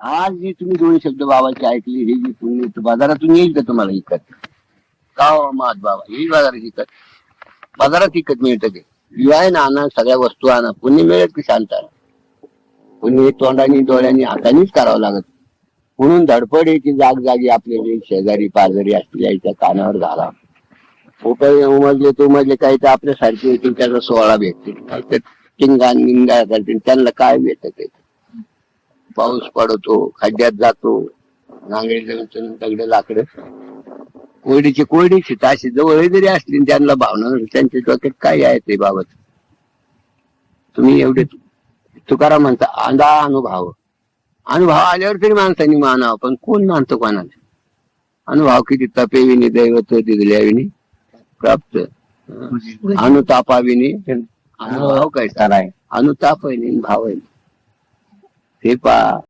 आज जी तुम्ही दोन शब्द बाबाचे ऐकले हे जी पुण्य बाजारातून येईल का तुम्हाला इकत? का हो मात बाबा? येईल बाजारात इकत. बाजारात इकत मिळतं ते. आहे ना आणा सगळ्या वस्तू आणा. पुण्य मिळत की शांताला पुण्य तोंडाने डोळ्याने हातानेच करावं लागत. म्हणून धडपड आहे की जागजागी आपले शेजारी पाजारी असतील याच्या कानावर झाला उपाय उमजले तो उमजले काही तर आपल्यासारखे येतील त्याचा सोहळा भेटतील. ते टिंगा निंगा करतील. त्यांना काय भेटत आहे? पाऊस पडतो खड्ड्यात जातो नांगडी जमीन दगड लाकडं. कोरडीची कोरडीची ताशी जवळ जरी असली त्यांना भावना त्यांच्या डोक्यात काय आहे ते बाबत? तुम्ही एवढे तुकाराम म्हणता आंधा अनुभव. अनुभव आल्यावर तरी माणसांनी मानावं पण कोण मानतो कोणाला? अनुभव किती तपेविनी दैवत दिल्याविनी प्राप्त. अनुतापाविनी अनुभव काय? खराय अनुताप आहे. भाव आहे ते पा